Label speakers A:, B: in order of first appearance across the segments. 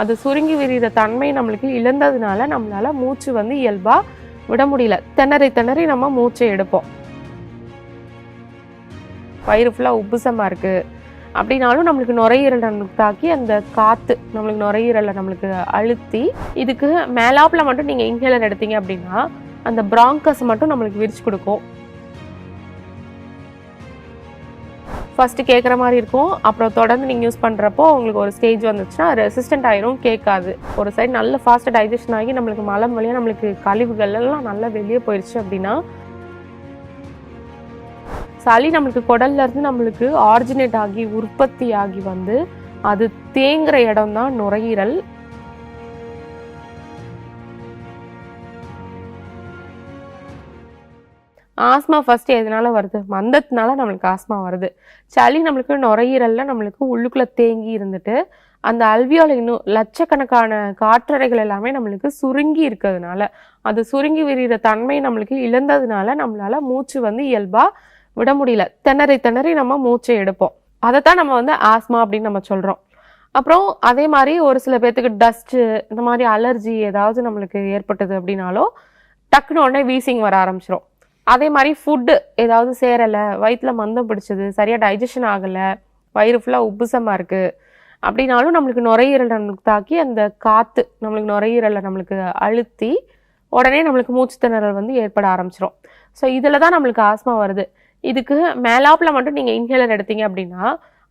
A: அது சுருங்கி விரிகிற தன்மை நம்மளுக்கு இழந்ததுனால நம்மளால் மூச்சு வந்து இயல்பாக விட முடியல. திணறி திணறி நம்ம மூச்சை எடுப்போம். வயிறு ஃபுல்லாக உப்புசமாக இருக்குது அப்படின்னாலும் நம்மளுக்கு நுரையீரல் நம்மளுக்கு தாக்கி அந்த காற்று நம்மளுக்கு நுரையீரலை நம்மளுக்கு அழுத்தி இதுக்கு மேலாப்பில் மட்டும் நீங்கள் இன்ஹேலர் எடுத்தீங்க அப்படின்னா அந்த பிராங்கஸ் மட்டும் நம்மளுக்கு விரிச்சு கொடுக்கும். ஃபஸ்ட்டு கேட்குற மாதிரி இருக்கும். அப்புறம் தொடர்ந்து நீங்கள் யூஸ் பண்ணுறப்போ உங்களுக்கு ஒரு ஸ்டேஜ் வந்துச்சுன்னா ரெசிஸ்டன்ட் ஆயிரும் கேட்காது. ஒரு சைடு நல்ல ஃபாஸ்ட்டாக டைஜஷன் ஆகி நம்மளுக்கு மலம் வழியாக நம்மளுக்கு கழிவுகள் எல்லாம் நல்லா வெளியே போயிடுச்சு அப்படின்னா சளி நம்மளுக்கு குடல்ல இருந்து நம்மளுக்கு ஆரிஜினேட் ஆகி உற்பத்தி ஆகி வந்து அது தேங்குற இடம் தான் நுரையீரல். ஆஸ்மா ஃபஸ்ட்டு எதனால வருது? மந்தத்தினால நம்மளுக்கு ஆஸ்மா வருது. சளி நம்மளுக்கு நுரையீரல்ல நம்மளுக்கு உள்ளுக்குள்ளே தேங்கி இருந்துட்டு அந்த அல்வியோல இன்னும் லட்சக்கணக்கான காற்றறைகள் எல்லாமே நம்மளுக்கு சுருங்கி இருக்கிறதுனால அது சுருங்கி விரிகிற தன்மை நம்மளுக்கு இழந்ததுனால நம்மளால மூச்சு வந்து இயல்பாக விட முடியல. திணறி திணறி நம்ம மூச்சை எடுப்போம். அதைத்தான் நம்ம வந்து ஆஸ்மா அப்படின்னு நம்ம சொல்கிறோம் அப்புறம் அதே மாதிரி ஒரு சில பேர்த்துக்கு டஸ்ட்டு இந்த மாதிரி அலர்ஜி ஏதாவது நம்மளுக்கு ஏற்பட்டது அப்படின்னாலோ டக்குன்னு உடனே வீசிங் வர ஆரம்பிச்சிடும் அதே மாதிரி ஃபுட்டு ஏதாவது சேரலை வயிற்றுல மந்தம் பிடிச்சது சரியாக டைஜஷன் ஆகலை வயிறு ஃபுல்லாக உப்புசமாக இருக்குது அப்படின்னாலும் நம்மளுக்கு நுரையீரல் நம்மளுக்கு தாக்கி அந்த காற்று நம்மளுக்கு நுரையீரலை நம்மளுக்கு அழுத்தி உடனே நம்மளுக்கு மூச்சு திணறல் வந்து ஏற்பட ஆரம்பிச்சிடும் ஸோ இதில் தான் நம்மளுக்கு ஆஸ்மா வருது. இதுக்கு மேலாப்பில் மட்டும் நீங்கள் இன்ஹேலர் எடுத்தீங்க அப்படின்னா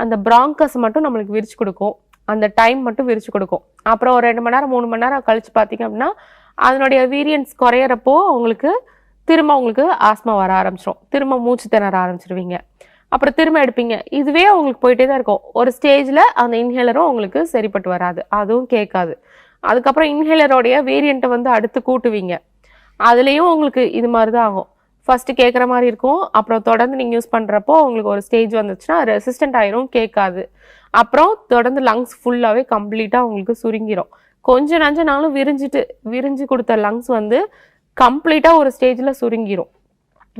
A: அந்த பிராங்கஸ் மட்டும் நம்மளுக்கு விரிச்சு கொடுக்கும். அந்த டைம் மட்டும் விரிச்சு கொடுக்கும். அப்புறம் ஒரு ரெண்டு மணி நேரம் மூணு மணி நேரம் கழிச்சு பார்த்தீங்க அப்படின்னா அதனுடைய வீரியன்ஸ் குறையிறப்போ உங்களுக்கு திரும்ப உங்களுக்கு ஆஸ்மா வர ஆரம்பிச்சிடும் திரும்ப மூச்சு திணற ஆரம்பிச்சிருவீங்க. அப்புறம் திரும்ப எடுப்பீங்க. இதுவே உங்களுக்கு போயிட்டே தான் இருக்கும். ஒரு ஸ்டேஜில் அந்த இன்ஹேலரும் உங்களுக்கு சரிப்பட்டு வராது. அதுவும் கேட்காது. அதுக்கப்புறம் இன்ஹேலரோடைய வேரியண்ட்டை வந்து அடுத்து கூட்டுவீங்க. அதுலேயும் உங்களுக்கு இது மாதிரி தான் ஆகும். ஃபஸ்ட்டு கேட்குற மாதிரி இருக்கும். அப்புறம் தொடர்ந்து நீங்கள் யூஸ் பண்ணுறப்போ உங்களுக்கு ஒரு ஸ்டேஜ் வந்துச்சுன்னா ரெசிஸ்டன்ட் ஆயிரும் கேட்காது. அப்புறம் தொடர்ந்து லங்ஸ் ஃபுல்லாகவே கம்ப்ளீட்டாக உங்களுக்கு சுருங்கிடும் கொஞ்சம் நஞ்ச நாளும் விரிஞ்சிட்டு விரிஞ்சு கொடுத்த லங்ஸ் வந்து கம்ப்ளீட்டாக ஒரு ஸ்டேஜில் சுருங்கிரும்.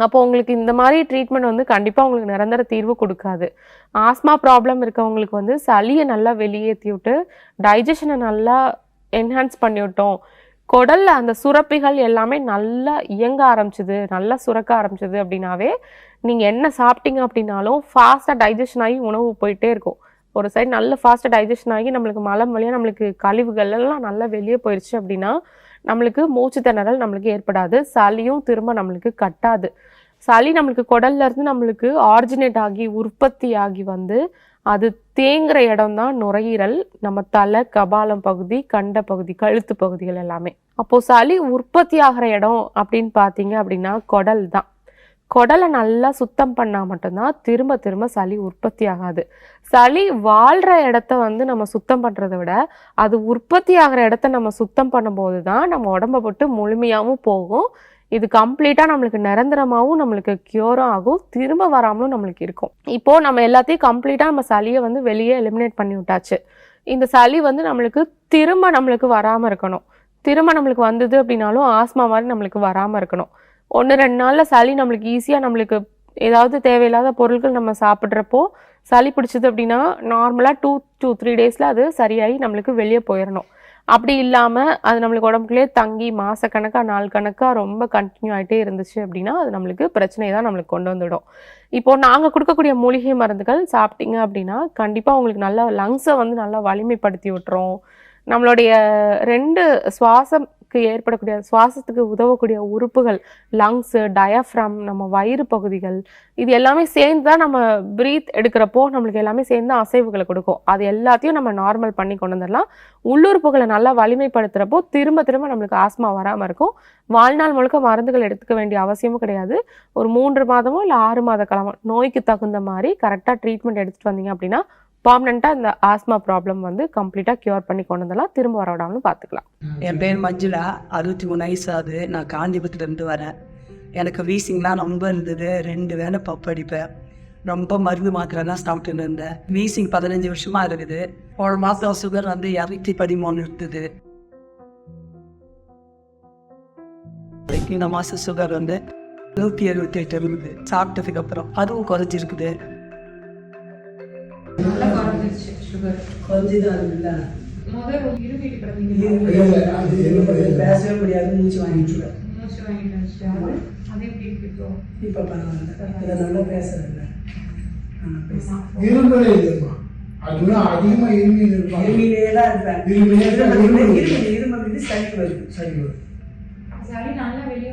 A: அப்போ உங்களுக்கு இந்த மாதிரி ட்ரீட்மெண்ட் வந்து கண்டிப்பாக உங்களுக்கு நிரந்தர தீர்வு கொடுக்காது. ஆஸ்மா ப்ராப்ளம் இருக்கவங்களுக்கு வந்து சளியை நல்லா வெளியேற்றி விட்டு டைஜஷனை நல்லா என்ஹான்ஸ் பண்ணி விட்டோம். அந்த சுரப்பிகள் எல்லாமே நல்லா இயங்க ஆரம்பிச்சிது நல்லா சுரக்க ஆரம்பிச்சது அப்படின்னாவே நீங்கள் என்ன சாப்பிட்டீங்க அப்படின்னாலும் ஃபாஸ்ட்டாக டைஜஷன் ஆகி உணவு போயிட்டே இருக்கும். ஒரு சைடு நல்ல ஃபாஸ்ட்டாக டைஜஷன் ஆகி நம்மளுக்கு மலம் வழியாக நம்மளுக்கு கழிவுகள் எல்லாம் நல்லா வெளியே போயிடுச்சு அப்படின்னா நம்மளுக்கு மூச்சு திணறல் நம்மளுக்கு ஏற்படாது. சளியும் திரும்ப நம்மளுக்கு கட்டாது. சளி நம்மளுக்கு குடல்ல இருந்து நம்மளுக்கு ஆரிஜினேட் ஆகி உற்பத்தி ஆகி வந்து அது தேங்குற இடம் தான் நுரையீரல். நம்ம தலை கபாலம் பகுதி கண்ட பகுதி கழுத்து பகுதிகள் எல்லாமே. அப்போ சளி உற்பத்தி ஆகிற இடம் அப்படின்னு பார்த்தீங்க அப்படின்னா குடல் தான் குடலை நல்லா சுத்தம் பண்ணால் மட்டும்தான் திரும்ப திரும்ப சளி உற்பத்தி ஆகாது. சளி வாழ்கிற இடத்த வந்து நம்ம சுத்தம் பண்ணுறத விட அது உற்பத்தி ஆகிற இடத்த நம்ம சுத்தம் பண்ணும்போது தான் நம்ம உடம்ப விட்டு முழுமையாகவும் போகும். இது கம்ப்ளீட்டாக நம்மளுக்கு நிரந்தரமாகவும் நம்மளுக்கு க்யூரும் ஆகும். திரும்ப வராமலும் நம்மளுக்கு இருக்கும். இப்போது நம்ம எல்லாத்தையும் கம்ப்ளீட்டாக நம்ம சளியை வந்து வெளியே எலிமினேட் பண்ணி விட்டாச்சு. இந்த சளி வந்து நம்மளுக்கு திரும்ப நம்மளுக்கு வராமல் இருக்கணும். திரும்ப நம்மளுக்கு வந்தது அப்படின்னாலும் ஆஸ்மா மாதிரி நம்மளுக்கு வராமல் இருக்கணும். ஒன்று ரெண்டு நாளில் சளி நம்மளுக்கு ஈஸியாக நம்மளுக்கு ஏதாவது தேவையில்லாத பொருட்கள் நம்ம சாப்பிட்றப்போ சளி பிடிச்சது அப்படின்னா நார்மலாக டூ டூ த்ரீ டேஸில் அது சரியாகி நம்மளுக்கு வெளியே போயிடணும் அப்படி இல்லாமல் அது நம்மளுக்கு உடம்புக்குள்ளே தங்கி மாதக்கணக்காக நாள் கணக்காக ரொம்ப கண்டினியூ ஆகிட்டே இருந்துச்சு அப்படின்னா அது நம்மளுக்கு பிரச்சனையை தான் நம்மளுக்கு கொண்டு வந்துடும். இப்போது நாங்கள் கொடுக்கக்கூடிய மூலிகை மருந்துகள் சாப்பிட்டீங்க அப்படின்னா கண்டிப்பாக உங்களுக்கு நல்லா லங்ஸை வந்து நல்லா வலிமைப்படுத்தி விட்டுரும். நம்மளுடைய ரெண்டு சுவாசம் ஏற்படக்கூடிய சுவாசத்துக்கு உதவக்கூடிய உறுப்புகள் லங்ஸு டயஃப்ரம் நம்ம வயிறு பகுதிகள் இது எல்லாமே சேர்ந்து தான் நம்ம ப்ரீத் எடுக்கிறப்போ நம்மளுக்கு எல்லாமே சேர்ந்து அசைவுகளை கொடுக்கும். அது எல்லாத்தையும் நம்ம நார்மல் பண்ணி கொண்டு வந்துடலாம். உள்ளுறுப்புகளை நல்லா வலிமைப்படுத்துகிறப்போ திரும்ப திரும்ப நம்மளுக்கு ஆஸ்மா வராமல் இருக்கும். வாழ்நாள் முழுக்க மருந்துகள் எடுத்துக்க வேண்டிய அவசியமும் கிடையாது. ஒரு மூன்று மாதமோ இல்லை ஆறு மாத காலமோ நோய்க்கு தகுந்த மாதிரி கரெக்டாக ட்ரீட்மெண்ட் எடுத்துகிட்டு வந்தீங்க அப்படின்னா பர்மனெண்ட்டாக இந்த ஆஸ்மா ப்ராப்ளம் வந்து கம்ப்ளீட்டாக க்யூர் பண்ணி கொண்டு வந்தாலும் திரும்ப வர விடாமலும் பார்த்துக்கலாம்.
B: என் பேர் மஞ்சுளா. அறுபத்தி மூணு வயசு ஆகுது. நான் காஞ்சிபுரத்துலேருந்து வரேன். எனக்கு வீசிங்லாம் ரொம்ப இருந்தது. ரெண்டு வேலை பப்படிப்பேன் ரொம்ப மருந்து மாத்திரை தான் சாப்பிட்டுன்னு இருந்தேன். வீசிங் பதினஞ்சு வருஷமா இருக்குது. ஒரு மாதம் சுகர் வந்து இரநூத்தி பதிமூணு இருந்தது. இந்த மாதம் சுகர் வந்து நூற்றி எழுபத்தி எட்டு இருந்தது. சாப்பிட்டதுக்கு அப்புறம் அதுவும் குறைஞ்சிருக்குது. குறைஞ்சிதான் இருக்குல்ல
C: முதல்
B: அது என்ன பேசவே முடியாது மூச்சு வாங்கிட்டு
C: மூச்சு வாங்கிட்டு அது எப்படி இருக்கு இப்போ?
B: பரவாயில்ல. இதை நல்லா பேசுறேன்
D: இரும்பலே இல்லைம்மா அதுதான் அதிகமா இருமி இருப்பாங்க
B: இருமிலே தான் இருப்பேன்
D: இருமிலே தான்
B: இருமல் வந்து சளி வருது.
D: சரி வரும்.
C: சளி நல்லா வெளியே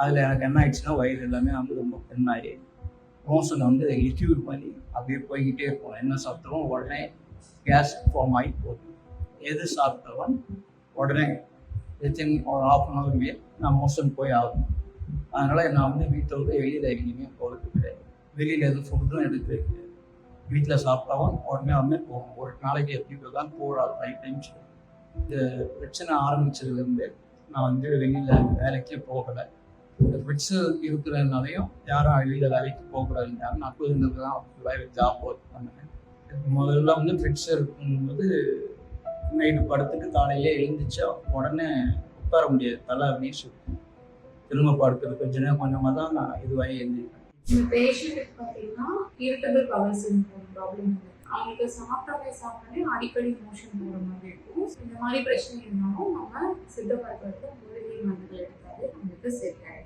E: அதில் எனக்கு என்ன ஆயிடுச்சுன்னா வயிறு எல்லாமே வந்து ரொம்ப பெண்ணாகி மோஷன் வந்து லிக்யூட் பண்ணி அப்படியே போய்கிட்டே இருக்கும். என்ன சாப்பிட்டாலும் உடனே கேஸ் ஃபார்ம் ஆகி போகும் எது சாப்பிட்டாலும் உடனே வித்தின் ஒரு ஆஃப் அன் ஹவர்லேயே நான் மோஷன் போய் ஆகணும். அதனால் நான் வந்து வீட்டை விட்டு வெளியில் எங்கேயுமே போகிறது கிடையாது. வெளியில் எதுவும் ஃபுட்டும் எடுத்து வீட்டில் சாப்பிட்டாவும் உடனே வந்து போகும் ஒரு நாளைக்கு எப்படி போதான் போடாது ஃபைவ் டைம்ஸ் இந்த பிரச்சனை ஆரம்பிச்சதுலேருந்து நான் வந்து வெளியில் வேலைக்கே போகலை. இந்த ஃபிட்ஸு இருக்கிறதுனாலையும் யாரும் வெளியில் வேலைக்கு போகக்கூடாதுன்றாங்க. நான் புதுந்து தான் வேலை ஜாப் ஒர்க் பண்ணேன் முதல்ல வந்து ஃபிட்ஸ் இருக்கும்போது நைட்டு படுத்துட்டு காலையிலே எழுந்துச்சா உடனே உட்கார முடியாது. தலை அப்படின்னு சொல்லி திரும்ப படுக்கிறது கொஞ்ச நேரம் கொஞ்சமாக தான் நான் இதுவாகி
C: எழுந்திருக்கேன் பேஷண்ட்டுக்கு பார்த்தீங்கன்னா இரிட்டபிள் பவர் சிண்ட்ரோம் ப்ராப்ளம் அவங்களுக்கு சாப்பிட்டாலே சாப்பிட்டாலே அடிக்கடி மோஷன் போகிற மாதிரி இருக்கும். இந்த மாதிரி பிரச்சனை இருந்தாலும் நம்ம சித்த மருத்துவத்தில் மூலிகை மருந்துகள் எடுத்தாலே நம்மளுக்கு செட் ஆகிடும்